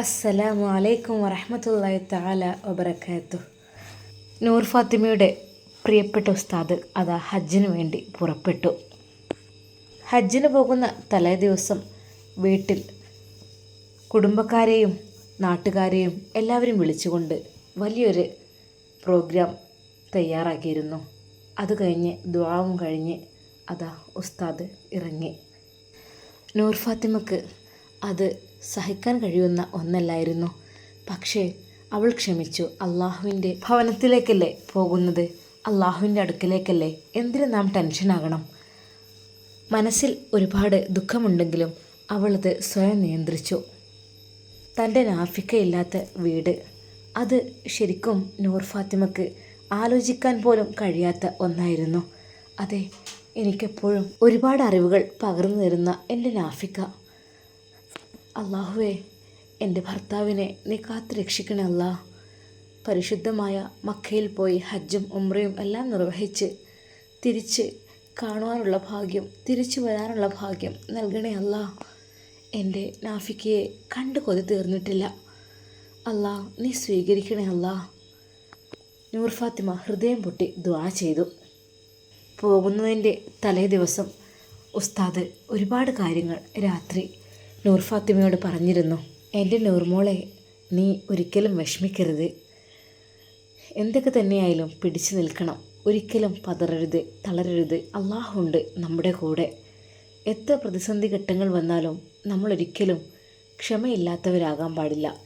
അസ്സലാമു അലൈക്കും വറഹമത്തല്ലാഹി തആല വബർക്കാത്തു നൂർ ഫാത്തിമയുടെ പ്രിയപ്പെട്ട ഉസ്താദ് അതാ ഹജ്ജിന് വേണ്ടി പുറപ്പെട്ടു. ഹജ്ജിന് പോകുന്ന തലേ ദിവസം വീട്ടിൽ കുടുംബക്കാരെയും നാട്ടുകാരെയും എല്ലാവരും വിളിച്ചുകൊണ്ട് വലിയൊരു പ്രോഗ്രാം തയ്യാറാക്കിയിരുന്നു. അത് കഴിഞ്ഞ് ദ്വാവും കഴിഞ്ഞ് അതാ ഉസ്താദ് ഇറങ്ങി. നൂർ ഫാത്തിമക്ക് അത് സഹിക്കാൻ കഴിയുന്ന ഒന്നല്ലായിരുന്നു. പക്ഷേ അവൾ ക്ഷമിച്ചു. അള്ളാഹുവിന്റെ ഭവനത്തിലേക്കല്ലേ പോകുന്നത്? അള്ളാഹുവിന്റെ അടുക്കലേക്കല്ലേ? എന്തിനു നാം ടെൻഷനാകണം മനസ്സിൽ ഒരുപാട് ദുഃഖമുണ്ടെങ്കിലും അവളത് സ്വയം നിയന്ത്രിച്ചു. തന്റെ നാഫിക്കയില്ലാത്ത വീട്. അത് ശരിക്കും നൂർ ഫാത്തിമക്ക് ആലോചിക്കാൻ പോലും കഴിയാത്ത ഒന്നായിരുന്നു. അതെ എനിക്കെപ്പോഴും ഒരുപാട് അറിവുകൾ പകർന്നു തരുന്ന എന്റെ നാഫിക്ക. അള്ളാഹുവേ എന്റെ ഭർത്താവിനെ നീ കാത്തു രക്ഷിക്കണേ അല്ലാ. പരിശുദ്ധമായ മക്കയിൽ പോയി ഹജ്ജും ഉമ്രയും എല്ലാം നിർവഹിച്ച് തിരിച്ച് കാണുവാനുള്ള ഭാഗ്യം തിരിച്ചു വരാനുള്ള ഭാഗ്യം നൽകണേ അല്ല. എന്റെ നാഫിക്കയെ കണ്ടു കൊതി തീർന്നിട്ടില്ല. അല്ലാ നീ സ്വീകരിക്കണേ അല്ലാ. നൂർ ഫാത്തിമ ഹൃദയം പൊട്ടി ദ്വാ ചെയ്തു. പോകുന്നതിന്റെ തലേ ദിവസം ഉസ്താദ് ഒരുപാട് കാര്യങ്ങൾ രാത്രി നൂർ ഫാത്തിമയോട് പറഞ്ഞിരുന്നു എന്റെ നൂർമോളെ നീ ഒരിക്കലും വിഷമിക്കരുത്. എന്തൊക്കെ തന്നെയായാലും പിടിച്ചു നിൽക്കണം. ഒരിക്കലും പതറരുത് തളരരുത്. അള്ളാഹുണ്ട് നമ്മുടെ കൂടെ. എത്ര പ്രതിസന്ധി ഘട്ടങ്ങൾ വന്നാലും നമ്മളൊരിക്കലും ക്ഷമയില്ലാത്തവരാകാൻ പാടില്ല.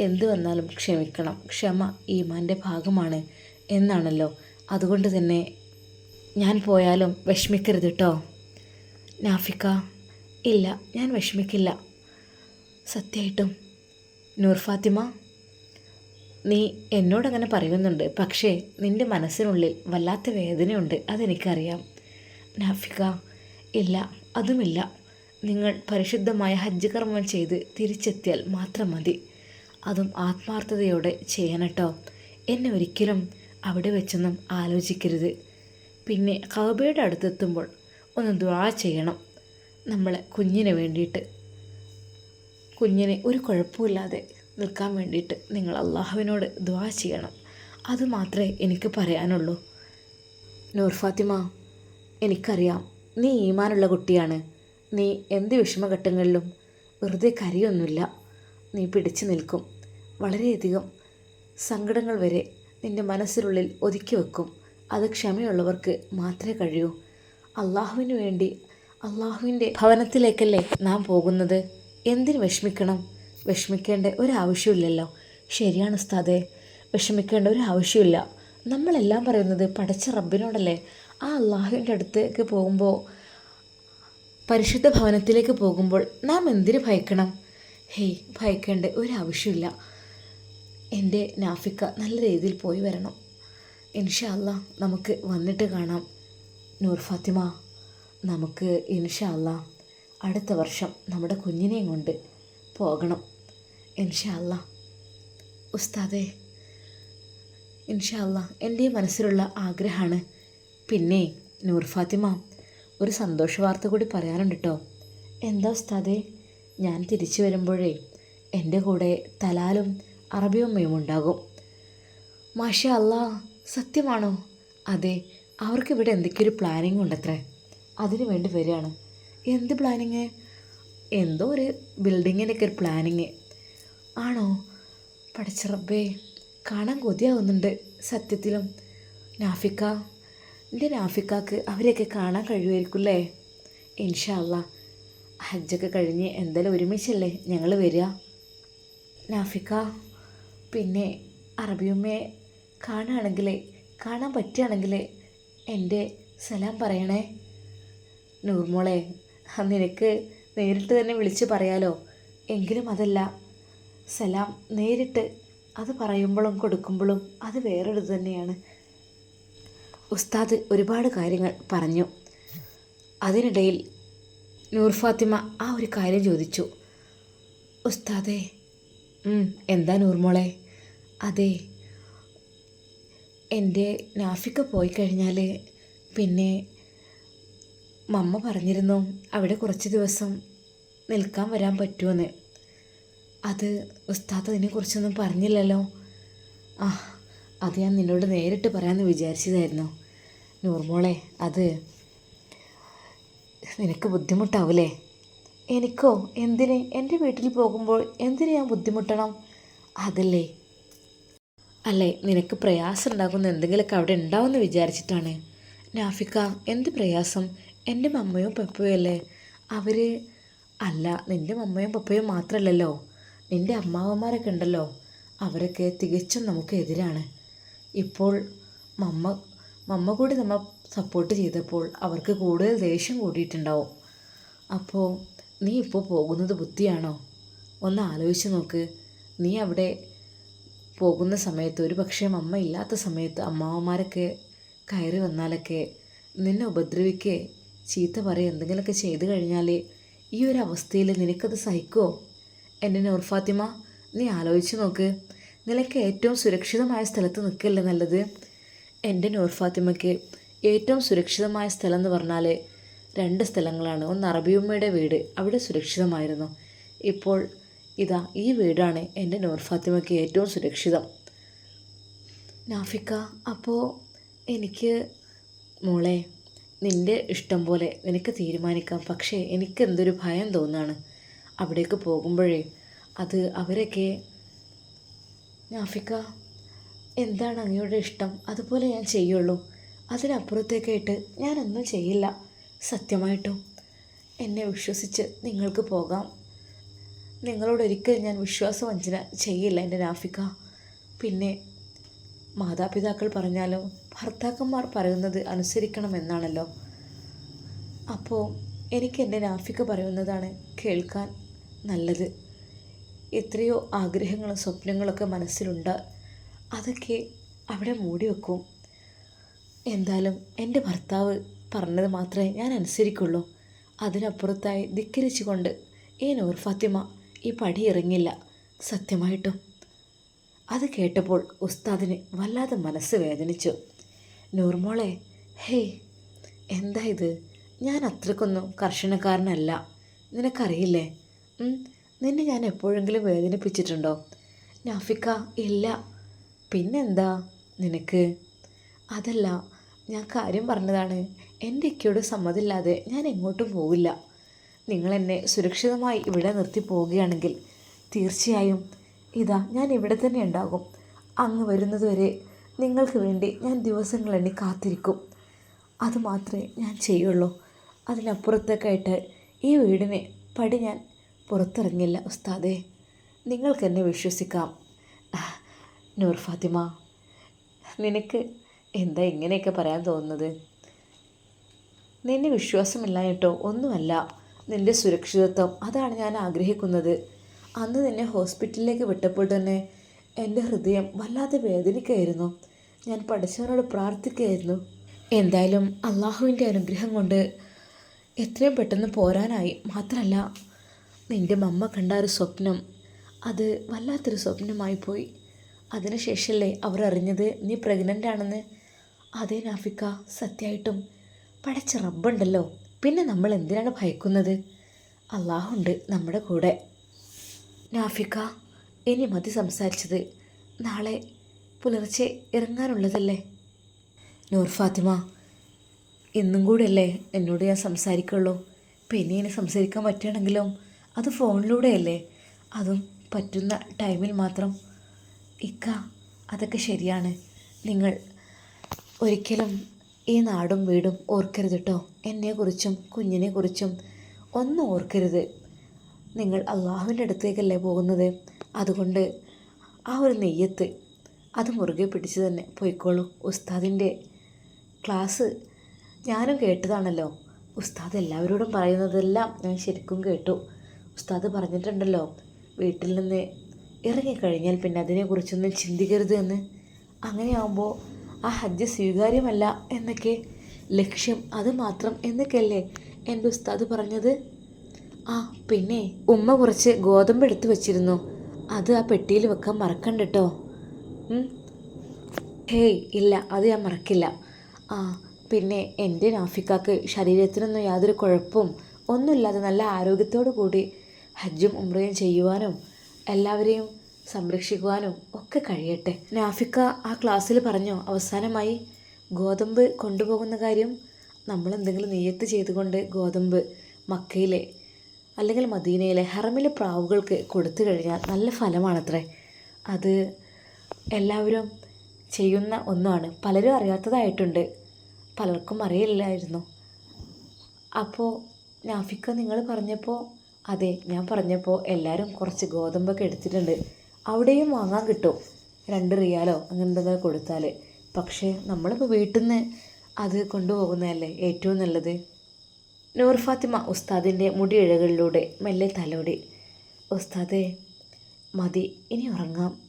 എന്ത് വന്നാലും ക്ഷമിക്കണം. ക്ഷമ ഈമാന്റെ ഭാഗമാണ് എന്നാണല്ലോ. അതുകൊണ്ട് തന്നെ ഞാൻ പോയാലും വിഷമിക്കരുത് കേട്ടോ നാഫിക്ക ഇല്ല ഞാൻ വിഷമിക്കില്ല. സത്യമായിട്ടും നൂർ ഫാത്തിമ നീ എന്നോടങ്ങനെ പറയുന്നുണ്ട് പക്ഷേ നിന്റെ മനസ്സിനുള്ളിൽ വല്ലാത്ത വേദനയുണ്ട് അതെനിക്കറിയാം. നാഫിക ഇല്ല അതുമില്ല. നിങ്ങൾ പരിശുദ്ധമായ ഹജ്ജ് കർമ്മം ചെയ്ത് തിരിച്ചെത്തിയാൽ മാത്രം മതി. അതും ആത്മാർത്ഥതയോടെ ചെയ്യണട്ടോ. എന്നെ ഒരിക്കലും അവിടെ വെച്ചൊന്നും ആലോചിക്കരുത്. പിന്നെ കൗബയുടെ അടുത്തെത്തുമ്പോൾ ഒന്ന് ദ്വാ ചെയ്യണം. നമ്മളെ കുഞ്ഞിന് വേണ്ടിയിട്ട്. കുഞ്ഞിനെ ഒരു കുഴപ്പമില്ലാതെ നിൽക്കാൻ വേണ്ടിയിട്ട് നിങ്ങൾ അള്ളാഹുവിനോട് ദ്വാ ചെയ്യണം. അത് മാത്രമേ എനിക്ക് പറയാനുള്ളൂ. നൂർ ഫാത്തിമ എനിക്കറിയാം നീ ഈമാനുള്ള കുട്ടിയാണ്. നീ എന്ത് വിഷമഘട്ടങ്ങളിലും വെറുതെ കരിയൊന്നുമില്ല. നീ പിടിച്ചു നിൽക്കും. വളരെയധികം സങ്കടങ്ങൾ വരെ നിന്റെ മനസ്സിനുള്ളിൽ ഒതുക്കി വെക്കും. അത് ക്ഷമയുള്ളവർക്ക് മാത്രമേ കഴിയൂ. അള്ളാഹുവിന് വേണ്ടി അള്ളാഹുവിന്റെ ഭവനത്തിലേക്കല്ലേ നാം പോകുന്നത്? എന്തിന് വിഷമിക്കണം? വിഷമിക്കേണ്ട ഒരാവശ്യമില്ലല്ലോ. ശരിയാണ് ഉസ്താദേ. വിഷമിക്കേണ്ട ഒരു ആവശ്യമില്ല നമ്മളെല്ലാം പറയുന്നത് പടച്ച റബ്ബിനോടല്ലേ. ആ അള്ളാഹുവിന്റെ അടുത്തേക്ക് പോകുമ്പോൾ പരിശുദ്ധ ഭവനത്തിലേക്ക് പോകുമ്പോൾ നാം എന്തിനു ഭയക്കണം? ഹേയ് ഭയക്കേണ്ട ഒരാവശ്യമില്ല. എന്റെ നാഫിക്ക നല്ല രീതിയിൽ പോയി വരണം. ഇൻഷാ നമുക്ക് വന്നിട്ട് കാണാം. നൂർ ഫാത്തിമ. നമുക്ക് ഇൻഷല്ല അടുത്ത വർഷം നമ്മുടെ കുഞ്ഞിനെയും കൊണ്ട് പോകണം. ഇൻഷല്ല ഉസ്താദേ ഇൻഷാ അല്ലാ. എന്റെ മനസ്സിലുള്ള ആഗ്രഹമാണ് പിന്നെ നൂർ ഫാത്തിമ ഒരു സന്തോഷ വാർത്ത കൂടി പറയാനുണ്ട് കേട്ടോ എന്താ ഉസ്താദേ? ഞാൻ തിരിച്ചു വരുമ്പോഴേ എന്റെ കൂടെ തലാലും അറബിയമ്മയും ഉണ്ടാകും. മാഷ അല്ല സത്യമാണോ? അതെ അവർക്ക് ഇവിടെ എന്തൊക്കെയൊരു പ്ലാനിങ് ഉണ്ടത്രേ. അതിനു വേണ്ടി വരികയാണ്. എന്ത് പ്ലാനിങ് എന്തോ ഒരു ബിൽഡിങ്ങിന്റെയൊക്കെ ഒരു പ്ലാനിങ് ആണോ? പഠിച്ചറബേ കാണാൻ കൊതിയാവുന്നുണ്ട് സത്യത്തിലും. നാഫിക്ക എന്റെ നാഫിക്കാക്ക് അവരെയൊക്കെ കാണാൻ കഴിയുമായിരിക്കും അല്ലേ? ഇൻഷാ അല്ലാ. ഹജ്ജൊക്കെ കഴിഞ്ഞ് എന്തായാലും ഒരുമിച്ചല്ലേ ഞങ്ങൾ വരിക? നാഫിക്ക പിന്നെ അറബിയമ്മയെ കാണുകയാണെങ്കിൽ കാണാൻ പറ്റുകയാണെങ്കിൽ എന്റെ സലാം പറയണേ. നൂർമോളെ നിനക്ക് നേരിട്ട് തന്നെ വിളിച്ച് പറയാലോ? എങ്കിലും അതല്ല. സലാം നേരിട്ട് അത് പറയുമ്പോഴും കൊടുക്കുമ്പോഴും അത് വേറൊരു തന്നെയാണ്. ഉസ്താദ് ഒരുപാട് കാര്യങ്ങൾ പറഞ്ഞു. അതിനിടയിൽ നൂർ ഫാത്തിമ ആ ഒരു കാര്യം ചോദിച്ചു. ഉസ്താദേ എന്താ നൂർമോളെ? അതെ എന്റെ നാഫിക്ക പോയി കഴിഞ്ഞാൽ പിന്നെ മമ്മ പറഞ്ഞിരുന്നു അവിടെ കുറച്ച് ദിവസം നിൽക്കാൻ വരാൻ പറ്റുമെന്ന് അത് ഉസ്താദ് അതിനെക്കുറിച്ചൊന്നും പറഞ്ഞില്ലല്ലോ. ആ അത് ഞാൻ നിന്നോട് നേരിട്ട് പറയാമെന്ന് വിചാരിച്ചതായിരുന്നു. നൂർമോളെ അത് നിനക്ക് ബുദ്ധിമുട്ടാവില്ലേ എനിക്കോ? എന്തിന്? എന്റെ വീട്ടിൽ പോകുമ്പോൾ എന്തിന് ഞാൻ ബുദ്ധിമുട്ടണം? അതല്ലേ? അല്ലേ നിനക്ക് പ്രയാസം ഉണ്ടാക്കുന്ന എന്തെങ്കിലുമൊക്കെ അവിടെ ഉണ്ടാവുമെന്ന് വിചാരിച്ചിട്ടാണ്. നാഫിക്ക എന്ത് പ്രയാസം? എന്റെ മമ്മയും പപ്പയും അല്ലേ? അവർ അല്ല നിന്റെ മമ്മയും പപ്പയും മാത്രമല്ലല്ലോ നിന്റെ അമ്മാവന്മാരൊക്കെ ഉണ്ടല്ലോ. അവരൊക്കെ തികച്ചും നമുക്ക് എതിരാണ് ഇപ്പോൾ മമ്മ മമ്മ കൂടി നമ്മൾ സപ്പോർട്ട് ചെയ്തപ്പോൾ അവർക്ക് കൂടുതൽ ദേഷ്യം കൂടിയിട്ടുണ്ടാവും. അപ്പോൾ നീ ഇപ്പോൾ പോകുന്നത് ബുദ്ധിയാണോ? ഒന്ന് ആലോചിച്ച് നോക്ക്. നീ അവിടെ പോകുന്ന സമയത്ത് ഒരു പക്ഷേ അമ്മ ഇല്ലാത്ത സമയത്ത് അമ്മാവന്മാരൊക്കെ കയറി വന്നാലൊക്കെ നിന്നെ ഉപദ്രവിക്കേ ചീത്ത പറയും എന്തെങ്കിലുമൊക്കെ ചെയ്തു കഴിഞ്ഞാൽ ഈ ഒരു അവസ്ഥയിൽ നിനക്കത് സഹിക്കുമോ എന്റെ നൂർഫാത്തിമ നീ ആലോചിച്ച് നോക്ക്. നിനക്ക് ഏറ്റവും സുരക്ഷിതമായ സ്ഥലത്ത് നിൽക്കല്ലേ നല്ലത്? എന്റെ നൂർഫാത്തിമയ്ക്ക് ഏറ്റവും സുരക്ഷിതമായ സ്ഥലം എന്ന് പറഞ്ഞാൽ രണ്ട് സ്ഥലങ്ങളാണ്. ഒന്ന് അറബിയുമ്മയുടെ വീട് അവിടെ സുരക്ഷിതമായിരുന്നു. ഇപ്പോൾ ഇതാ ഈ വീടാണ് എന്റെ നൂർഫാത്തിമയ്ക്ക് ഏറ്റവും സുരക്ഷിതം. നാഫിക്ക അപ്പോൾ എനിക്ക് മോളെ നിന്റെ ഇഷ്ടം പോലെ നിനക്ക് തീരുമാനിക്കാം. പക്ഷേ എനിക്ക് എന്തൊരു ഭയം തോന്നാണ്. അവിടേക്ക് പോകുമ്പോഴേ അത് അവരൊക്കെ നാഫിക്ക എന്താണ് അങ്ങയുടെ ഇഷ്ടം? അതുപോലെ ഞാൻ ചെയ്യുള്ളൂ. അതിനപ്പുറത്തേക്കായിട്ട് ഞാനൊന്നും ചെയ്യില്ല. സത്യമായിട്ടും എന്നെ വിശ്വസിച്ച് നിങ്ങൾക്ക് പോകാം. നിങ്ങളോടൊരിക്കലും ഞാൻ വിശ്വാസവഞ്ചന ചെയ്യില്ല എന്റെ നാഫിക്ക. പിന്നെ മാതാപിതാക്കൾ പറഞ്ഞാലും ഭർത്താക്കന്മാർ പറയുന്നത് അനുസരിക്കണമെന്നാണല്ലോ. അപ്പോൾ എനിക്ക് എന്റെ നാഫിക്ക പറയുന്നതാണ് കേൾക്കാൻ നല്ലത്. എത്രയോ ആഗ്രഹങ്ങളും സ്വപ്നങ്ങളൊക്കെ മനസ്സിലുണ്ട്. അതൊക്കെ അവിടെ മൂടി വെക്കും. എന്തായാലും എന്റെ ഭർത്താവ് പറഞ്ഞത് മാത്രമേ ഞാൻ അനുസരിക്കുള്ളൂ. അതിനപ്പുറത്തായി ധിക്കരിച്ചുകൊണ്ട് ഈ നൂർ ഫാത്തിമ ഈ പടി ഇറങ്ങില്ല. സത്യമായിട്ടും. അത് കേട്ടപ്പോൾ ഉസ്താദിന് വല്ലാതെ മനസ്സ് വേദനിച്ചു. നൂർമോളെ ഹേയ് എന്താ ഇത്? ഞാൻ അത്രക്കൊന്നും കർശനക്കാരനല്ല. നിനക്കറിയില്ലേ? നിന്നെ ഞാൻ എപ്പോഴെങ്കിലും വേദനിപ്പിച്ചിട്ടുണ്ടോ? നാഫിക്ക ഇല്ല. പിന്നെന്താ നിനക്ക്? അതല്ല ഞാൻ കാര്യം പറഞ്ഞതാണ്. എന്റെ ഇക്കയോട് സമ്മതമില്ലാതെ ഞാൻ എങ്ങോട്ടും പോവില്ല. നിങ്ങൾ എന്നെ സുരക്ഷിതമായി ഇവിടെ നിർത്തി പോവുകയാണെങ്കിൽ തീർച്ചയായും ഇതാ ഞാൻ ഇവിടെ തന്നെ ഉണ്ടാകും. അങ്ങ് വരുന്നതുവരെ നിങ്ങൾക്ക് വേണ്ടി ഞാൻ ദിവസങ്ങൾ എണ്ണി കാത്തിരിക്കും. അതുമാത്രമേ ഞാൻ ചെയ്യുള്ളൂ. അതിനപ്പുറത്തേക്കായിട്ട് ഈ വീടിനെ പടി ഞാൻ പുറത്തിറങ്ങില്ല ഉസ്താദേ. നിങ്ങൾക്കെന്നെ വിശ്വസിക്കാം. നൂർ ഫാത്തിമ നിനക്ക് എന്താ ഇങ്ങനെയൊക്കെ പറയാൻ തോന്നുന്നത്? നിന്നെ വിശ്വാസമില്ല കേട്ടോ ഒന്നുമല്ല. നിന്റെ സുരക്ഷിതത്വം അതാണ് ഞാൻ ആഗ്രഹിക്കുന്നത്. അന്ന് നിന്നെ ഹോസ്പിറ്റലിലേക്ക് വിട്ടപ്പോൾ തന്നെ എന്റെ ഹൃദയം വല്ലാതെ വേദനിക്കായിരുന്നു. ഞാൻ പഠിച്ചവരോട് പ്രാർത്ഥിക്കുകയായിരുന്നു എന്തായാലും അള്ളാഹുവിന്റെ അനുഗ്രഹം കൊണ്ട് എത്രയും പെട്ടെന്ന് പോരാനായി മാത്രമല്ല നിന്റെ മമ്മ കണ്ട ഒരു സ്വപ്നം അത് വല്ലാത്തൊരു സ്വപ്നമായി പോയി. അതിനുശേഷമല്ലേ അവർ അറിഞ്ഞത് നീ പ്രഗ്നന്റ് ആണെന്ന്. അതേ നാഫിക്ക സത്യമായിട്ടും പടച്ച റബ്ബുണ്ടല്ലോ. പിന്നെ നമ്മൾ എന്തിനാണ് ഭയക്കുന്നത്? അള്ളാഹുണ്ട് നമ്മുടെ കൂടെ. നാഫിക്ക ഇനി മതി സംസാരിച്ചത്. നാളെ പുലർച്ചെ ഇറങ്ങാനുള്ളതല്ലേ? നൂർ ഫാത്തിമ ഇന്നും കൂടെയല്ലേ എന്നോട് ഞാൻ സംസാരിക്കുള്ളൂ. പിന്നെ ഇനി സംസാരിക്കാൻ പറ്റുകയാണെങ്കിലും അത് ഫോണിലൂടെയല്ലേ. അതും പറ്റുന്ന ടൈമിൽ മാത്രം. ഇക്ക അതൊക്കെ ശരിയാണ്. നിങ്ങൾ ഒരിക്കലും ഈ നാടും വീടും ഓർക്കരുത് കേട്ടോ എന്നെക്കുറിച്ചും കുഞ്ഞിനെക്കുറിച്ചും ഒന്നും ഓർക്കരുത്. നിങ്ങൾ അള്ളാഹുവിന്റെ അടുത്തേക്കല്ലേ പോകുന്നത്? അതുകൊണ്ട് ആ ഒരു നെയ്യത്ത് അത് മുറുകെ പിടിച്ച് തന്നെ പോയിക്കോളൂ. ഉസ്താദിന്റെ ക്ലാസ് ഞാനും കേട്ടതാണല്ലോ. ഉസ്താദ് എല്ലാവരോടും പറയുന്നതെല്ലാം ഞാൻ ശരിക്കും കേട്ടു. ഉസ്താദ് പറഞ്ഞിട്ടുണ്ടല്ലോ വീട്ടിൽ നിന്ന് ഇറങ്ങിക്കഴിഞ്ഞാൽ പിന്നെ അതിനെക്കുറിച്ചൊന്നും ചിന്തിക്കരുത് എന്ന്. അങ്ങനെയാകുമ്പോൾ ആ ഹജ്ജ് സ്വീകാര്യമല്ല എന്നൊക്കെ ലക്ഷ്യം അത് മാത്രം എന്നൊക്കെയല്ലേ എന്റെ ഉസ്താദ് പറഞ്ഞത്? ആ പിന്നെ ഉമ്മ കുറച്ച് ഗോതമ്പ് എടുത്തു വെച്ചിരുന്നു. അത് ആ പെട്ടിയിൽ വെക്കാൻ മറക്കണ്ട കേട്ടോ ഹേയ് ഇല്ല അത് ഞാൻ മറക്കില്ല. ആ പിന്നെ എന്റെ നാഫിക്കാക്ക് ശരീരത്തിനൊന്നും യാതൊരു കുഴപ്പവും ഒന്നുമില്ലാതെ നല്ല ആരോഗ്യത്തോടു കൂടി ഹജ്ജും ഉമ്രയും ചെയ്യുവാനും എല്ലാവരെയും സംരക്ഷിക്കുവാനും ഒക്കെ കഴിയട്ടെ. നാഫിക്ക ആ ക്ലാസ്സിൽ പറഞ്ഞു അവസാനമായി ഗോതമ്പ് കൊണ്ടുപോകുന്ന കാര്യം നമ്മൾ എന്തെങ്കിലും നെയ്യത്ത് ചെയ്തുകൊണ്ട് ഗോതമ്പ് മക്കയിലെ അല്ലെങ്കിൽ മദീനയിലെ ഹറമിലെ പ്രാവുകൾക്ക് കൊടുത്തു കഴിഞ്ഞാൽ നല്ല ഫലമാണത്രേ. അത് എല്ലാവരും ചെയ്യുന്ന ഒന്നാണ്. പലരും അറിയാത്തതായിട്ടുണ്ട്. പലർക്കും അറിയില്ലായിരുന്നു. അപ്പോൾ നാഫിക്ക നിങ്ങൾ പറഞ്ഞപ്പോൾ അതെ ഞാൻ പറഞ്ഞപ്പോൾ എല്ലാവരും കുറച്ച് ഗോതമ്പൊക്കെ എടുത്തിട്ടുണ്ട്. അവിടെയും വാങ്ങാൻ കിട്ടും. രണ്ട് റിയാലോ അങ്ങനെ എന്തെങ്കിലും കൊടുത്താൽ പക്ഷേ നമ്മളിപ്പോൾ വീട്ടിൽ നിന്ന് അത് കൊണ്ടുപോകുന്നതല്ലേ ഏറ്റവും നല്ലത്? നൂർ ഫാത്തിമ ഉസ്താദിന്റെ മുടിയിഴകളിലൂടെ മെല്ലെ തലോടി. ഉസ്താദേ മതി ഇനി ഉറങ്ങാം.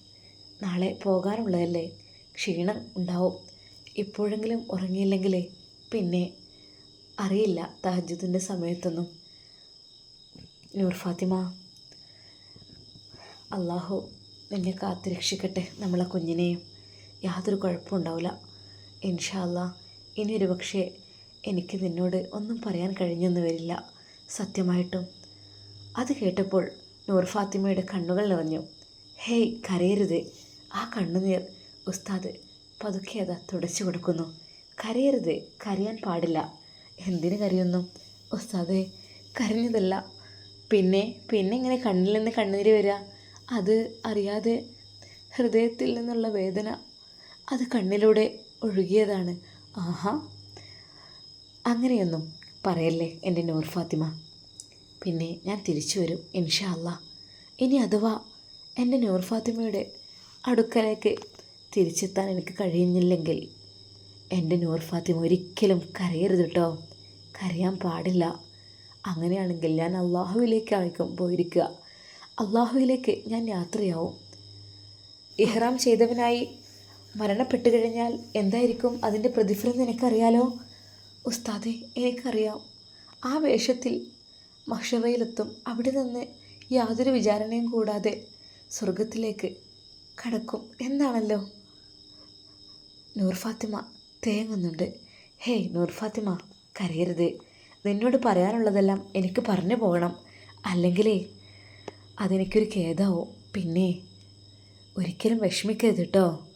നാളെ പോകാനുള്ളതല്ലേ? ക്ഷീണം ഉണ്ടാവും. ഇപ്പോഴെങ്കിലും ഉറങ്ങിയില്ലെങ്കിലേ? പിന്നെ അറിയില്ല തഹജുദിന്റെ സമയത്തൊന്നും. നൂർ ഫാത്തിമ അള്ളാഹു നിന്നെ കാത്തുരക്ഷിക്കട്ടെ നമ്മളെ കുഞ്ഞിനെയും. യാതൊരു കുഴപ്പമുണ്ടാവില്ല ഇൻഷാല്ല അല്ലാ ഇനി ഒരു പക്ഷേ എനിക്ക് നിന്നോട് ഒന്നും പറയാൻ കഴിഞ്ഞെന്ന് വരില്ല. സത്യമായിട്ടും. അത് കേട്ടപ്പോൾ നൂർ ഫാത്തിമയുടെ കണ്ണുകൾ നിറഞ്ഞു. ഹേയ് കരയരുത്. ആ കണ്ണുനീർ ഉസ്താദ് പതുക്കെ അത് തുടച്ചു കൊടുക്കുന്നു. കരയരുത് കരയാൻ പാടില്ല. എന്തിന് കരയുന്നു? ഉസ്താദേ കരഞ്ഞതല്ല. പിന്നെ പിന്നെ ഇങ്ങനെ കണ്ണിൽ നിന്ന് കണ്ണുനീര് വരിക അത് അറിയാതെ ഹൃദയത്തിൽ നിന്നുള്ള വേദന. അത് കണ്ണിലൂടെ ഒഴുകിയതാണ്. ആഹാ അങ്ങനെയൊന്നും പറയല്ലേ എന്റെ നൂർ ഫാത്തിമ? പിന്നെ ഞാൻ തിരിച്ചു വരും ഇൻഷാ അല്ല. ഇനി അഥവാ എന്റെ നൂർ ഫാത്തിമയുടെ അടുക്കലേക്ക് തിരിച്ചെത്താൻ എനിക്ക് കഴിയുന്നില്ലെങ്കിൽ എന്റെ നൂർ ഫാത്തിമ ഒരിക്കലും കരയരുത് കേട്ടോ. കരയാൻ പാടില്ല. അങ്ങനെയാണെങ്കിൽ ഞാൻ അള്ളാഹുവിലേക്കായിരിക്കും പോയിരിക്കുക. അള്ളാഹുവിലേക്ക് ഞാൻ യാത്രയാവും. ഇഹ്റാം ചെയ്തവനായി മരണപ്പെട്ടു കഴിഞ്ഞാൽ എന്തായിരിക്കും അതിന്റെ പ്രതിഫലം നിനക്കറിയാലോ? ഉസ്താദെ എനിക്കറിയാം. ആ വേഷത്തിൽ മഷറയിലെത്തും അവിടെ നിന്ന് യാതൊരു വിചാരണയും കൂടാതെ സ്വർഗത്തിലേക്ക് കടക്കും. എന്നാണല്ലോ നൂർ ഫാത്തിമ തേങ്ങുന്നുണ്ട്. ഹേയ് നൂർ ഫാത്തിമ കരയരുത്. നിന്നോട് പറയാനുള്ളതെല്ലാം എനിക്ക് പറഞ്ഞു പോകണം. അല്ലെങ്കിലേ അതെനിക്കൊരു ഖേദാവും. പിന്നെ ഒരിക്കലും വിഷമിക്കരുത് കേട്ടോ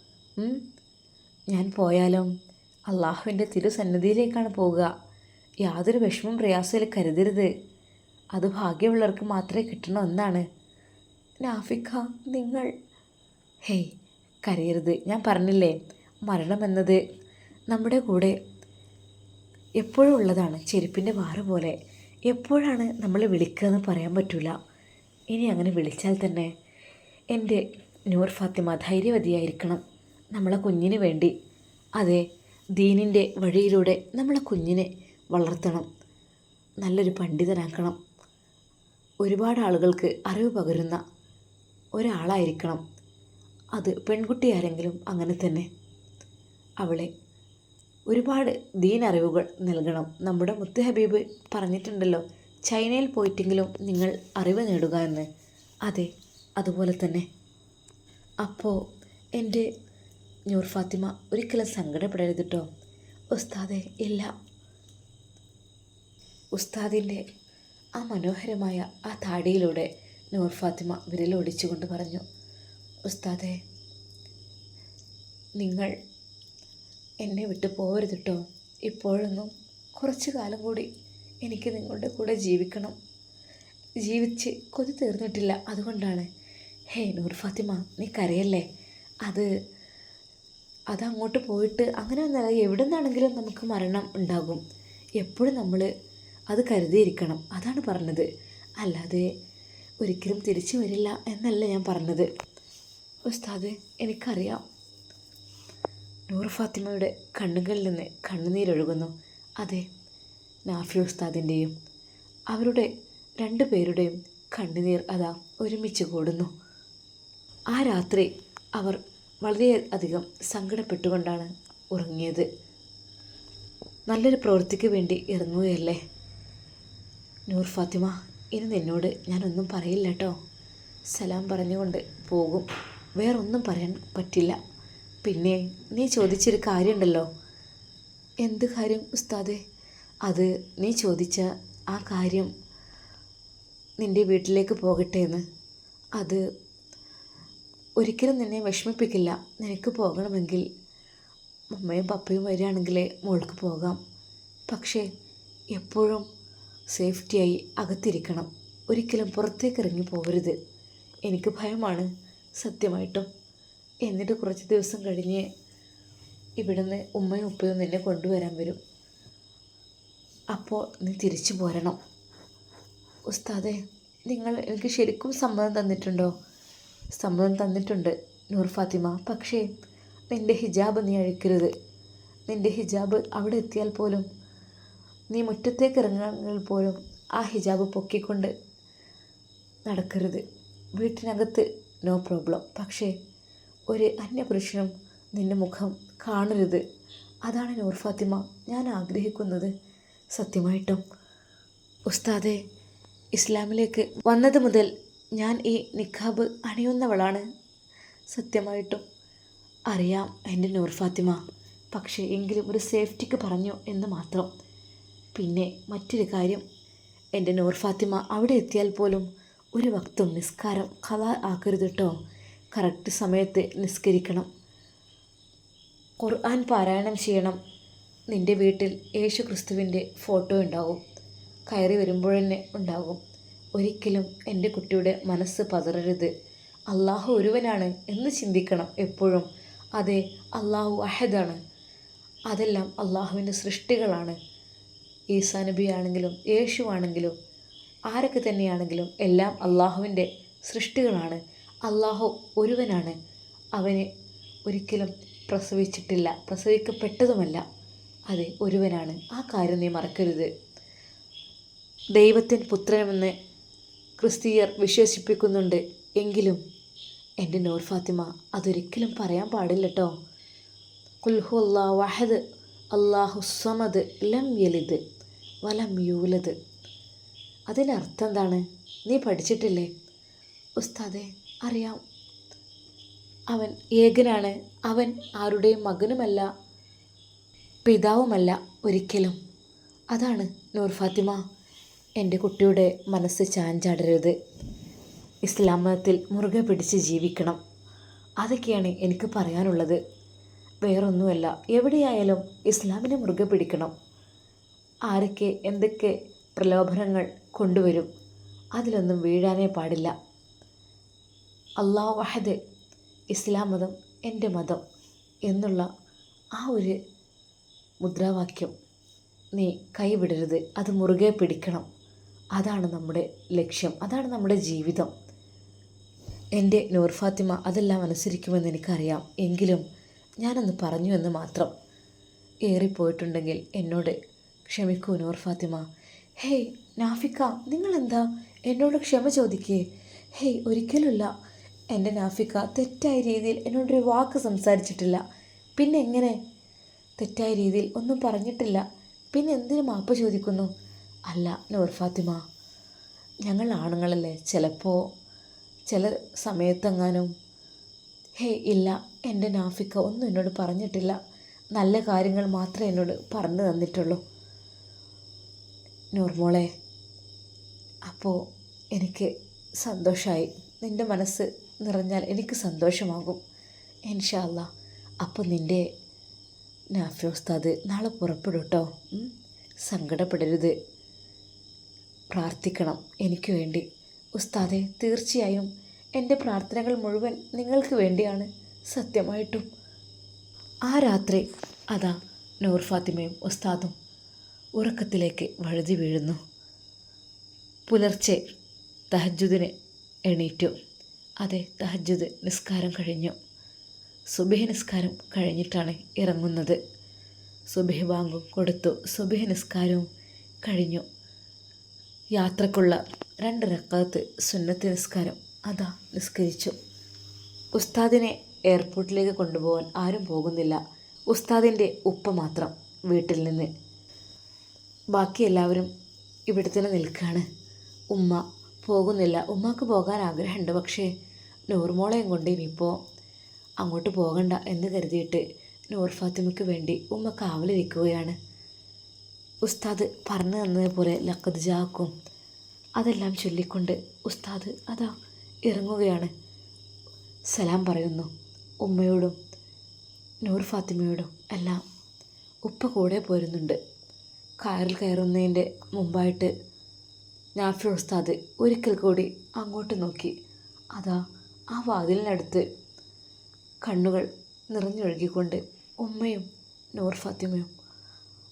ഞാൻ പോയാലും? അള്ളാഹുവിന്റെ തിരുസന്നിധിയിലേക്കാണ് പോവുക. യാതൊരു വിഷമം പ്രയാസത്തിൽ കരുതരുത്. അത് ഭാഗ്യമുള്ളവർക്ക് മാത്രമേ കിട്ടണ ഒന്നാണ് നാഫിക്ക നിങ്ങൾ. ഹേയ് കരയരുത്. ഞാൻ പറഞ്ഞില്ലേ? മരണമെന്നത് നമ്മുടെ കൂടെ എപ്പോഴും ഉള്ളതാണ്. ചെരുപ്പിന്റെ വാറ് പോലെ. എപ്പോഴാണ് നമ്മൾ വിളിക്കുക എന്ന് പറയാൻ പറ്റില്ല ഇനി അങ്ങനെ വിളിച്ചാൽ തന്നെ എന്റെ നൂർ ഫാത്തിമ ധൈര്യവതിയായിരിക്കണം. നമ്മളെ കുഞ്ഞിന് വേണ്ടി. അതെ ദീനിന്റെ വഴിയിലൂടെ നമ്മളെ കുഞ്ഞിനെ വളർത്തണം. നല്ലൊരു പണ്ഡിതനാക്കണം. ഒരുപാട് ആളുകൾക്ക് അറിവ് പകരുന്ന ഒരാളായിരിക്കണം. അത് പെൺകുട്ടി ആരെങ്കിലും അങ്ങനെ തന്നെ. അവളെ ഒരുപാട് ദീൻ അറിവുകൾ നൽകണം. നമ്മുടെ മുത്തു ഹബീബ് പറഞ്ഞിട്ടുണ്ടല്ലോ ചൈനയിൽ പോയിട്ടെങ്കിലും നിങ്ങൾ അറിവ് നേടുക എന്ന്. അതെ അതുപോലെ തന്നെ. അപ്പോൾ എന്റെ നൂർ ഫാത്തിമ ഒരിക്കലും സങ്കടപ്പെടരുത് കേട്ടോ ഉസ്താദെ ഇല്ല. ഉസ്താദിന്റെ ആ മനോഹരമായ ആ താടിയിലൂടെ നൂർ ഫാത്തിമ വിരലൊടിച്ചുകൊണ്ട് പറഞ്ഞു ഉസ്താദെ നിങ്ങൾ എന്നെ വിട്ടു പോകരുത് കേട്ടോ ഇപ്പോഴൊന്നും കുറച്ച് കാലം കൂടി എനിക്ക് നിങ്ങളുടെ കൂടെ ജീവിക്കണം. ജീവിച്ച് കൊതി തീർന്നിട്ടില്ല അതുകൊണ്ടാണ്. ഹേ നൂർ ഫാത്തിമ നീ കരയല്ലേ? അത് അതങ്ങോട്ട് പോയിട്ട് അങ്ങനെ ഒന്നല്ല എവിടെ നിന്നാണെങ്കിലും നമുക്ക് മരണം ഉണ്ടാകും. എപ്പോഴും നമ്മൾ അത് കരുതിയിരിക്കണം. അതാണ് പറഞ്ഞത്. അല്ലാതെ ഒരിക്കലും തിരിച്ചു വരില്ല എന്നല്ല ഞാൻ പറഞ്ഞത്. ഉസ്താദ് എനിക്കറിയാം. നൂർ ഫാത്തിമയുടെ കണ്ണുകളിൽ നിന്ന് കണ്ണുനീരൊഴുകുന്നു അതെ നാഫി ഉസ്താദിന്റെയും അവരുടെ രണ്ടു പേരുടെയും കണ്ണുനീർ അതാ ഒരുമിച്ച് കൂടുന്നു. ആ രാത്രി അവർ വളരെയധികം സങ്കടപ്പെട്ടുകൊണ്ടാണ് ഉറങ്ങിയത്. നല്ലൊരു പ്രവൃത്തിക്ക് വേണ്ടി ഇറങ്ങുകയല്ലേ? നൂർ ഫാത്തിമ ഇനി നിന്നോട് ഞാനൊന്നും പറയില്ല കേട്ടോ സലാം പറഞ്ഞുകൊണ്ട് പോകും. വേറൊന്നും പറയാൻ പറ്റില്ല. പിന്നെ നീ ചോദിച്ചൊരു കാര്യമുണ്ടല്ലോ. എന്ത് കാര്യം ഉസ്താദെ? അത് നീ ചോദിച്ച ആ കാര്യം നിന്റെ വീട്ടിലേക്ക് പോകട്ടെ എന്ന്. അത് ഒരിക്കലും നിന്നെ വിഷമിപ്പിക്കില്ല. നിനക്ക് പോകണമെങ്കിൽ അമ്മയും പപ്പയും വരികയാണെങ്കിലേ മോൾക്ക് പോകാം. പക്ഷേ എപ്പോഴും സേഫ്റ്റിയായി അകത്തിരിക്കണം. ഒരിക്കലും പുറത്തേക്ക് ഇറങ്ങി പോകരുത്. എനിക്ക് ഭയമാണ് സത്യമായിട്ടും. എന്നിട്ട് കുറച്ച് ദിവസം കഴിഞ്ഞ് ഇവിടുന്ന് ഉമ്മയും ഉപ്പയും നിന്നെ കൊണ്ടുവരാൻ വരും. അപ്പോൾ നീ തിരിച്ചു പോരണം. ഉസ്താദെ നിങ്ങൾ എനിക്ക് ശരിക്കും സമ്മതം തന്നിട്ടുണ്ടോ? സമ്മതം തന്നിട്ടുണ്ട് നൂർ ഫാത്തിമ. പക്ഷേ നിന്റെ ഹിജാബ് നീ അഴിക്കരുത്. നിന്റെ ഹിജാബ് അവിടെ എത്തിയാൽ പോലും നീ മുറ്റത്തേക്ക് ഇറങ്ങാൻ പോലും ആ ഹിജാബ് പൊക്കിക്കൊണ്ട് നടക്കരുത്. വീട്ടിനകത്ത് നോ പ്രോബ്ലം. പക്ഷേ ഒരു അന്യപുരുഷനും നിന്റെ മുഖം കാണരുത്. അതാണ് നൂർ ഫാത്തിമ. ഞാൻ ആഗ്രഹിക്കുന്നത് സത്യമായിട്ടും ഉസ്താദെ ഇസ്ലാമിലേക്ക് വന്നത് മുതൽ ഞാൻ ഈ നിഖാബ് അണിയുന്നവളാണ്. സത്യമായിട്ടും അറിയാം എന്റെ നൂർ ഫാത്തിമ. പക്ഷേ എങ്കിലും ഒരു സേഫ്റ്റിക്ക് പറഞ്ഞു എന്ന് മാത്രം. പിന്നെ മറ്റൊരു കാര്യം. എന്റെ നൂർ ഫാത്തിമ അവിടെ എത്തിയാൽ പോലും ഒരു വക്തും നിസ്കാരം കഥ ആക്കരുത് കേട്ടോ കറക്റ്റ് സമയത്ത് നിസ്കരിക്കണം. ഖുർആൻ പാരായണം ചെയ്യണം. നിന്റെ വീട്ടിൽ യേശു ക്രിസ്തുവിന്റെ ഫോട്ടോ ഉണ്ടാകും കയറി വരുമ്പോഴന്നെ ഉണ്ടാകും ഒരിക്കലും എന്റെ കുട്ടിയുടെ മനസ്സ് പതറരുത്. അള്ളാഹു ഒരുവനാണ് എന്ന് ചിന്തിക്കണം എപ്പോഴും. അതെ അള്ളാഹു അഹദാണ്. അതെല്ലാം അള്ളാഹുവിന്റെ സൃഷ്ടികളാണ്. ഈസാ നബി ആണെങ്കിലും യേശു ആണെങ്കിലും ആരൊക്കെ തന്നെയാണെങ്കിലും എല്ലാം അള്ളാഹുവിന്റെ സൃഷ്ടികളാണ്. അള്ളാഹു ഒരുവനാണ്. അവന് ഒരിക്കലും പ്രസവിച്ചിട്ടില്ല പ്രസവിക്കപ്പെട്ടതുമല്ല. അതെ ഒരുവനാണ്. ആ കാര്യം നീ മറക്കരുത്. ദൈവത്തിൻ പുത്രനെന്ന് ക്രിസ്തീയർ വിശ്വസിപ്പിക്കുന്നുണ്ട്. എങ്കിലും എന്റെ നൂർ ഫാത്തിമ അതൊരിക്കലും പറയാൻ പാടില്ല കേട്ടോ കുൽഹു അല്ലാ വഹദ് അള്ളാഹു സമദ് ലം യലിദ് വലം യൂലത് അതിനർത്ഥം എന്താണ്? നീ പഠിച്ചിട്ടില്ലേ? ഉസ്താദെ അറിയാം. അവൻ ഏകനാണ്. അവൻ ആരുടെയും മകനുമല്ല പിതാവുമല്ല ഒരിക്കലും. അതാണ് നൂർ ഫാത്തിമ എന്റെ കുട്ടിയുടെ മനസ്സ് ചാഞ്ചാടരുത്. ഇസ്ലാം മതത്തിൽ മുറുകെ പിടിച്ച് ജീവിക്കണം. അതൊക്കെയാണ് എനിക്ക് പറയാനുള്ളത്. വേറൊന്നുമല്ല എവിടെയായാലും ഇസ്ലാമിനെ മുറുകെ പിടിക്കണം. ആരൊക്കെ എന്തൊക്കെ പ്രലോഭനങ്ങൾ കൊണ്ടുവരും അതിലൊന്നും വീഴാനേ പാടില്ല. അള്ളാഹു വഹദ് ഇസ്ലാം മതം എന്റെ മതം എന്നുള്ള ആ ഒരു മുദ്രാവാക്യം നീ കൈവിടരുത്. അത് മുറുകെ പിടിക്കണം. അതാണ് നമ്മുടെ ലക്ഷ്യം അതാണ് നമ്മുടെ ജീവിതം. എന്റെ നൂർ ഫാത്തിമ അതെല്ലാം അനുസരിക്കുമെന്ന് എനിക്കറിയാം. എങ്കിലും ഞാനൊന്ന് പറഞ്ഞു എന്ന് മാത്രം. ഏറിപ്പോയിട്ടുണ്ടെങ്കിൽ എന്നോട് ക്ഷമിക്കൂ നൂർ ഫാത്തിമ. ഹേയ് നാഫിക്ക നിങ്ങളെന്താ എന്നോട് ക്ഷമ ചോദിക്കേ? ഹേയ് ഒരിക്കലുമില്ല. എന്റെ നാഫിക്ക തെറ്റായ രീതിയിൽ എന്നോടൊരു വാക്ക് സംസാരിച്ചിട്ടില്ല. പിന്നെ എങ്ങനെ? തെറ്റായ രീതിയിൽ ഒന്നും പറഞ്ഞിട്ടില്ല. പിന്നെ എന്തിനു മാപ്പ് ചോദിക്കുന്നു? അല്ല നൂർ ഫാത്തിമ ഞങ്ങൾ ആണുങ്ങളല്ലേ? ചിലപ്പോൾ ചില സമയത്തെങ്ങാനും ഹേ ഇല്ല എന്റെ നാഫിക്ക ഒന്നും എന്നോട് പറഞ്ഞിട്ടില്ല. നല്ല കാര്യങ്ങൾ മാത്രമേ എന്നോട് പറഞ്ഞു തന്നിട്ടുള്ളൂ. നൂർമോളെ അപ്പോൾ എനിക്ക് സന്തോഷമായി നിന്റെ മനസ്സ് നിറഞ്ഞാൽ എനിക്ക് സന്തോഷമാകും. ഇൻഷാല്ല അപ്പോൾ നിന്റെ നാഫി ഉസ്താദ് നാളെ പുറപ്പെടും കേട്ടോ. സങ്കടപ്പെടരുത്. പ്രാർത്ഥിക്കണം എനിക്ക് വേണ്ടി. ഉസ്താദെ തീർച്ചയായും എന്റെ പ്രാർത്ഥനകൾ മുഴുവൻ നിങ്ങൾക്ക് വേണ്ടിയാണ് സത്യമായിട്ടും. ആ രാത്രി അതാ നൂർ ഫാത്തിമയും ഉസ്താദും ഉറക്കത്തിലേക്ക് വഴുതി വീഴുന്നു. പുലർച്ചെ തഹജുദിന് എണീറ്റു. അതെ തഹജുദ് നിസ്കാരം കഴിഞ്ഞു. സുബഹി നിസ്കാരം കഴിഞ്ഞിട്ടാണ് ഇറങ്ങുന്നത്. സുബഹി ബാങ്കും കൊടുത്തു. സുബഹി നിസ്കാരവും കഴിഞ്ഞു. യാത്രക്കുള്ള രണ്ട് റക്കാത്ത് സുന്നത്ത് നിസ്കാരം അതാ നിസ്കരിച്ചു. ഉസ്താദിനെ എയർപോർട്ടിലേക്ക് കൊണ്ടുപോകാൻ ആരും പോകുന്നില്ല. ഉസ്താദിന്റെ ഉപ്പ മാത്രം വീട്ടിൽ നിന്ന്. ബാക്കി എല്ലാവരും ഇവിടെ തന്നെ നിൽക്കുകയാണ്. ഉമ്മ പോകുന്നില്ല. ഉമ്മക്ക് പോകാൻ ആഗ്രഹമുണ്ട്. പക്ഷേ നൂർമോളെയും കൊണ്ട് ഇനിയിപ്പോൾ അങ്ങോട്ട് പോകണ്ട എന്ന് കരുതിയിട്ട് നൂർ ഫാത്തിമയ്ക്ക് വേണ്ടി ഉമ്മ കാവലിരിക്കുകയാണ്. ഉസ്താദ് പറഞ്ഞു തന്നതുപോലെ ലക്കത് ജാക്കും അതെല്ലാം ചൊല്ലിക്കൊണ്ട് ഉസ്താദ് അതാ ഇറങ്ങുകയാണ്. സലാം പറയുന്നു. ഉമ്മയോടും നൂർ ഫാത്തിമയോടും എല്ലാം ഉപ്പ കൂടെ പോരുന്നുണ്ട്. കാറിൽ കയറുന്നതിന്റെ മുമ്പായിട്ട് നാഫി ഉസ്താദ് ഒരിക്കൽ കൂടി അങ്ങോട്ട് നോക്കി. അതാ ആ വാതിലിനടുത്ത് കണ്ണുകൾ നിറഞ്ഞൊഴുകിക്കൊണ്ട് ഉമ്മയും നൂർ ഫാത്തിമയും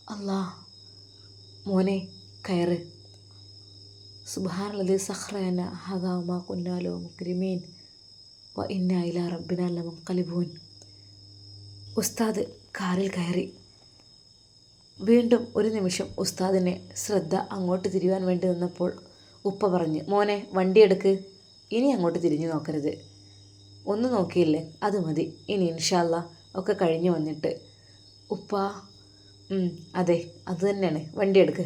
അല്ലാ മോനെ കയറ്. സുബാനല്ലതി സഹ്റന ഹദാമ കുന്നാലോ മുക്രിമീൻ. വ ഇന്ന ഇല റബ്ബിന മുൻകലിബൂൻ ഉസ്താദ് കാറിൽ കയറി. വീണ്ടും ഒരു നിമിഷം ഉസ്താദിനെ ശ്രദ്ധ അങ്ങോട്ട് തിരിയുവാൻ വേണ്ടി നിന്നപ്പോൾ ഉപ്പ പറഞ്ഞ് മോനെ വണ്ടിയെടുക്ക് ഇനി അങ്ങോട്ട് തിരിഞ്ഞു നോക്കരുത്. ഒന്ന് നോക്കിയില്ലേ? അത് മതി. ഇനി ഇൻഷാല്ല ഒക്കെ കഴിഞ്ഞു വന്നിട്ട്. ഉപ്പ അതെ അത് തന്നെയാണ്. വണ്ടി എടുക്ക്.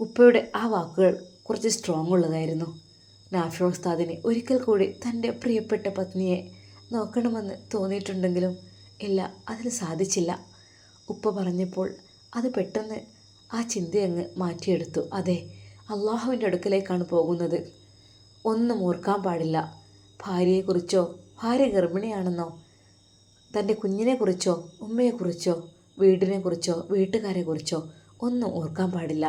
ഉപ്പയുടെ ആ വാക്കുകൾ കുറച്ച് സ്ട്രോങ് ഉള്ളതായിരുന്നു. നാഫി ഉസ്താദിന് ഒരിക്കൽ കൂടി തന്റെ പ്രിയപ്പെട്ട പത്നിയെ നോക്കണമെന്ന് തോന്നിയിട്ടുണ്ടെങ്കിലും ഇല്ല അതിന് സാധിച്ചില്ല. ഉപ്പ പറഞ്ഞപ്പോൾ അത് പെട്ടെന്ന് ആ ചിന്തയങ്ങ് മാറ്റിയെടുത്തു. അതെ അള്ളാഹുവിന്റെ അടുക്കലേക്കാണ് പോകുന്നത്. ഒന്നും ഓർക്കാൻ പാടില്ല. ഭാര്യയെക്കുറിച്ചോ ഭാര്യ ഗർഭിണിയാണെന്നോ തന്റെ കുഞ്ഞിനെക്കുറിച്ചോ ഉമ്മയെക്കുറിച്ചോ വീടിനെക്കുറിച്ചോ വീട്ടുകാരെക്കുറിച്ചോ ഒന്നും ഓർക്കാൻ പാടില്ല.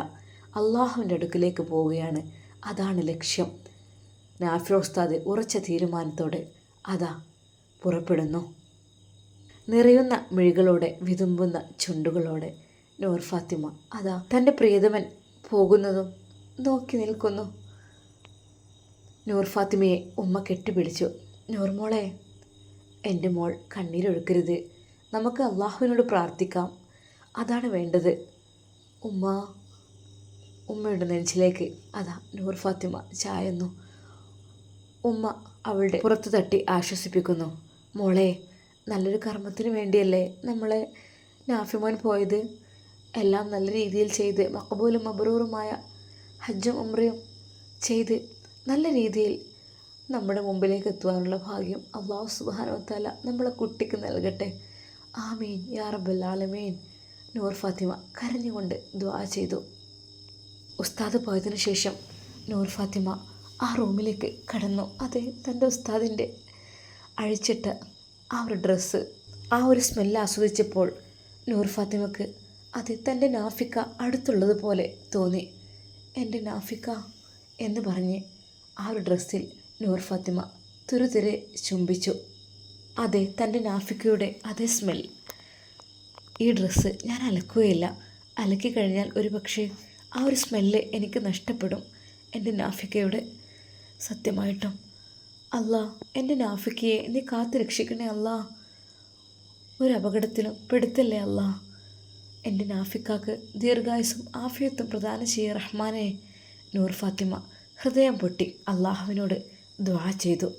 അള്ളാഹുവിന്റെ അടുക്കിലേക്ക് പോവുകയാണ്. അതാണ് ലക്ഷ്യം. നാഫി ഉസ്താദ് ഉറച്ച തീരുമാനത്തോടെ അതാ പുറപ്പെടുന്നു. നിറയുന്ന മിഴികളോടെ വിതുമ്പുന്ന ചുണ്ടുകളോടെ നൂർ ഫാത്തിമ അതാ തന്റെ പ്രിയതമൻ പോകുന്നതും നോക്കി നിൽക്കുന്നു. നൂർ ഫാത്തിമയെ ഉമ്മ കെട്ടിപ്പിടിച്ചു. നൂർമോളെ എന്റെ മോൾ കണ്ണീരൊഴുക്കരുത്. നമുക്ക് അള്ളാഹുവിനോട് പ്രാർത്ഥിക്കാം. അതാണ് വേണ്ടത്. ഉമ്മ ഉമ്മയുടെ നെഞ്ചിലേക്ക് അതാ നൂർ ഫാത്തിമ ചായുന്നു ഉമ്മ അവളുടെ പുറത്തു തട്ടി ആശ്വസിപ്പിക്കുന്നു. മോളെ നല്ലൊരു കർമ്മത്തിന് വേണ്ടിയല്ലേ നമ്മളെ നാഫിമോൻ പോയത്? എല്ലാം നല്ല രീതിയിൽ ചെയ്ത് മക്കബൂലും മബറൂറുമായ ഹജ്ജും ഉമ്രയും ചെയ്ത് നല്ല രീതിയിൽ നമ്മുടെ മുമ്പിലേക്ക് എത്തുവാനുള്ള ഭാഗ്യം അള്ളാഹു സുബാനോത്തല നമ്മളെ കുട്ടിക്ക് നൽകട്ടെ. ആമീൻ. യാ റബ്ബൽ ആലമീൻ. നൂർ ഫാത്തിമ കരഞ്ഞുകൊണ്ട് ദ്വാ ചെയ്തു. ഉസ്താദ് പോയതിനു ശേഷം നൂർ ഫാത്തിമ ആ റൂമിലേക്ക് കടന്നു. അതെ തന്റെ ഉസ്താദിന്റെ അഴിച്ചിട്ട് ആ ഒരു ഡ്രസ്സ് ആ ഒരു സ്മെല്ല് ആസ്വദിച്ചപ്പോൾ നൂർ ഫാത്തിമക്ക് അത് തന്റെ നാഫിക്ക അടുത്തുള്ളതുപോലെ തോന്നി. എന്റെ നാഫിക്ക എന്ന് പറഞ്ഞ് ആ ഒരു ഡ്രസ്സിൽ നൂർ ഫാത്തിമ തുരുതിരെ ചുംബിച്ചു. അതെ തന്റെ നാഫിക്കയുടെ അതേ സ്മെൽ ഈ ഡ്രസ്സ് ഞാൻ അലക്കുകയില്ല. അലക്കി കഴിഞ്ഞാൽ ഒരു പക്ഷേ ആ ഒരു സ്മെല്ല് എനിക്ക് നഷ്ടപ്പെടും. എന്റെ നാഫിക്കയുടെ സത്യമായിട്ടും. അല്ല എന്റെ നാഫിക്കയെ നീ കാത്തു രക്ഷിക്കണേ അല്ല ഒരു അപകടത്തിലും പെടുത്തല്ലേ അല്ല എന്റെ നാഫിക്കാക്ക് ദീർഘായുസും ആഫിയത്തും പ്രദാനം ചെയ്യ റഹ്മാനെ നൂർ ഫാത്തിമ ഹൃദയം പൊട്ടി അള്ളാഹുവിനോട് ദ്വാ ചെയ്തു.